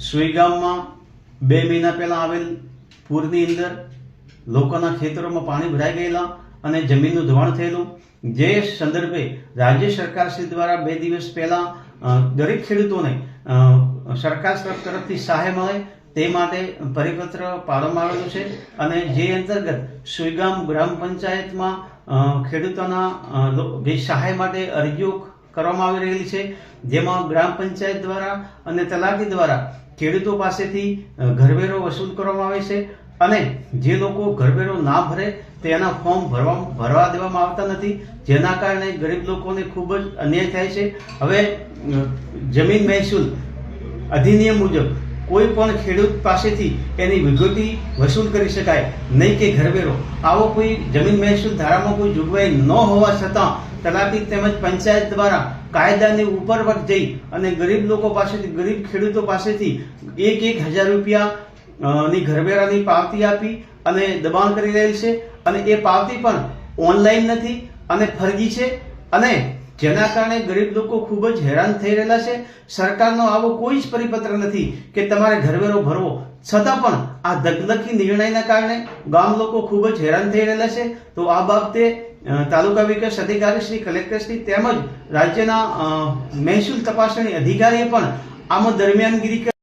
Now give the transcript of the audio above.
સુઈગામમાં બે મહિના પહેલાં આવેલ પૂરની અંદર લોકોના ખેતરોમાં પાણી ભરાઈ ગયેલા અને જમીનનું ધોવાણ થયેલું. જે સંદર્ભે રાજ્ય સરકાર શ્રી દ્વારા બે દિવસ પહેલાં દરેક ખેડૂતોને સરકાર તરફથી સહાય મળે તે માટે પરિપત્ર પાડવામાં આવેલું છે અને જે અંતર્ગત સુઈગામ ગ્રામ પંચાયતમાં ખેડૂતોના જે સહાય માટે અરજીઓ કરવામાં આવી રહેલી છે, જેમાં ગ્રામ પંચાયત દ્વારા અને તલાટી દ્વારા ખેડૂતો પાસેથી ઘરવેરો વસૂલ કરવામાં આવે છે અને જે લોકો ઘરવેરો ના ભરે તેના ફોર્મ ભરવા ભરવા દેવામાં આવતા નથી, જેના કારણે ગરીબ લોકોને ખૂબ જ અન્યાય થાય છે. હવે જમીન મહેસૂલ અધિનિયમ મુજબ કોઈ પણ ખેડૂત પાસેથી એની વિગતી વસૂલ કરી શકાય. નહીં કે ઘરવેરો. આવો કોઈ જમીન મહેસૂલ ધારામાં કોઈ જોગવાઈ ન હોવા છતાં તલાટી તેમજ પંચાયત દ્વારા કાયદાની ઉપર પર જઈ અને ગરીબ લોકો પાસેથી, ગરીબ ખેડૂતો પાસેથી એક એક હજાર રૂપિયા ની ઘરવેરાની પાવતી આપી અને દબાણ કરી રહેલ છે. અને એ પાવતી પણ ઓનલાઈન નથી અને ફરજી છે. અને જેના કારણે ગરીબ લોકો ખૂબ જ હેરાન થઈ રહેલા છે. સરકારનો આવો કોઈ જ પરિપત્ર નથી કે તમારે ઘરવેરો ભરવો. છતાં પણ આ દગદગી નિર્ણયના કારણે ગામ લોકો ખૂબ જ હેરાન થઈ રહેલા છે. તો આ બાબતે તાલુકા વિકાસ અધિકારી શ્રી કલેક્ટરશ્રી તેમજ રાજ્યના મહેસૂલ તપાસણી અધિકારીએ પણ આમાં દરમિયાનગીરી